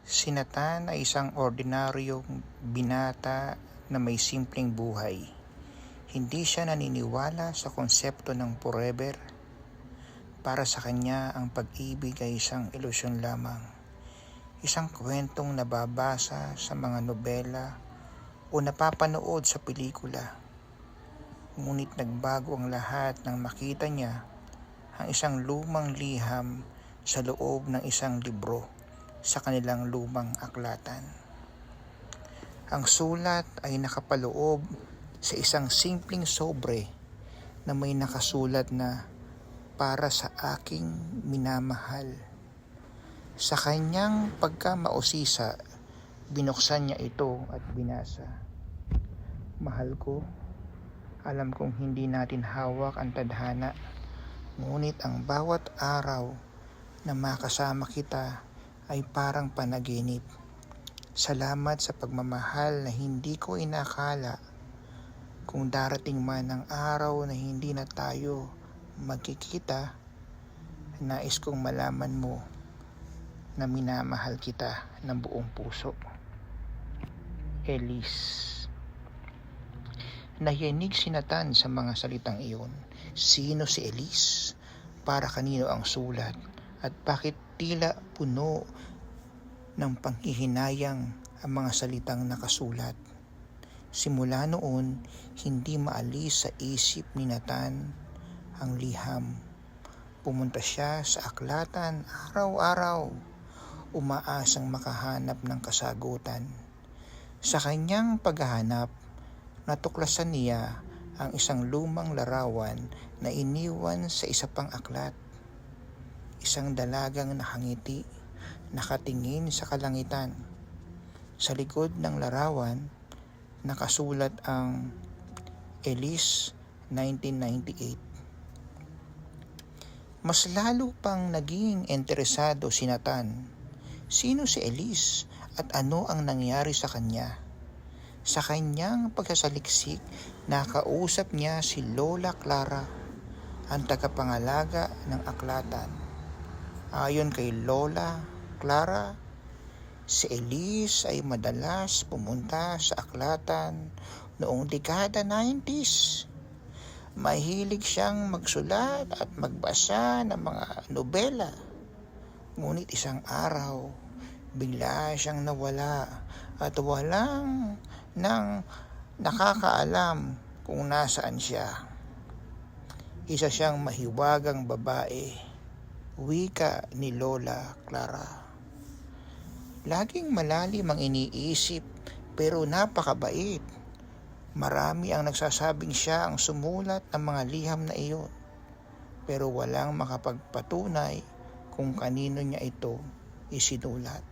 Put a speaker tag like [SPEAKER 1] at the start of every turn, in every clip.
[SPEAKER 1] Si Nathan ay isang ordinaryong binata na may simpleng buhay. Hindi siya naniniwala sa konsepto ng forever. Para sa kanya, ang pag-ibig ay isang ilusyon lamang. Isang kwentong nababasa sa mga nobela o napapanood sa pelikula. Ngunit nagbago ang lahat nang makita niya ang isang lumang liham sa loob ng isang libro sa kanilang lumang aklatan. Ang sulat ay nakapaloob sa isang simpleng sobre na may nakasulat na para sa aking minamahal. Sa kanyang pagkamausisa, binuksan niya ito at binasa. Mahal ko, alam kong hindi natin hawak ang tadhana, ngunit ang bawat araw na makasama kita ay parang panaginip. Salamat sa pagmamahal na hindi ko inakala kung darating man ang araw na hindi na tayo magkikita, nais kong malaman mo na minamahal kita ng buong puso. Elise Nahinig si Nathan sa mga salitang iyon. Sino si Elise? Para kanino ang sulat? At bakit tila puno ng panghihinayang ang mga salitang nakasulat? Simula noon, hindi maalis sa isip ni Nathan ang liham. Pumunta siya sa aklatan araw-araw, umaasang makahanap ng kasagutan. Sa kanyang paghahanap, natuklasan niya ang isang lumang larawan na iniwan sa isa pang aklat. Isang dalagang nakangiti, nakatingin sa kalangitan. Sa likod ng larawan, nakasulat ang Elise 1998. Mas lalo pang naging interesado si Nathan. Sino si Elise at ano ang nangyari sa kanya? Sa kanyang pagsasaliksik, nakausap niya si Lola Clara, ang tagapangalaga ng aklatan. Ayon kay Lola Clara, si Elise ay madalas pumunta sa aklatan noong dekada 90s. Mahilig siyang magsulat at magbasa ng mga nobela. Ngunit isang araw, bigla siyang nawala at walang nang nakakaalam kung nasaan siya. Isa siyang mahiwagang babae, wika ni Lola Clara. Laging malalim ang iniisip pero napakabait. Marami ang nagsasabing siya ang sumulat ng mga liham na iyon. Pero walang makapagpatunay kung kanino niya ito isinulat.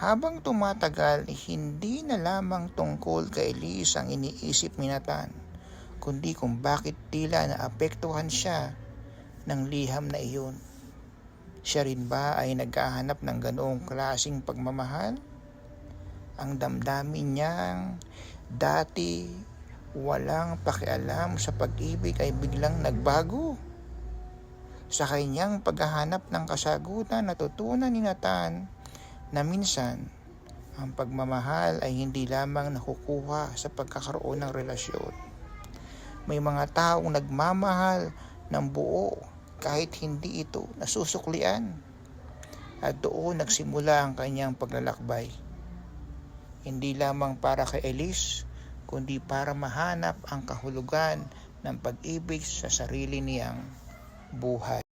[SPEAKER 1] Habang tumatagal, hindi na lamang tungkol kay Elise ang iniisip ni Nathan, kundi kung bakit tila naapektuhan siya ng liham na iyon. Siya rin ba ay naghahanap ng ganoong klasing pagmamahal? Ang damdamin niyang dati walang pakialam sa pag-ibig ay biglang nagbago. Sa kanyang paghahanap ng kasagutan, natutunan ni Nathan na minsan ang pagmamahal ay hindi lamang nakukuha sa pagkakaroon ng relasyon. May mga taong nagmamahal ng buo kahit hindi ito nasusuklian. At doon nagsimula ang kanyang paglalakbay. Hindi lamang para kay Elise, kundi para mahanap ang kahulugan ng pag-ibig sa sarili niyang buhay.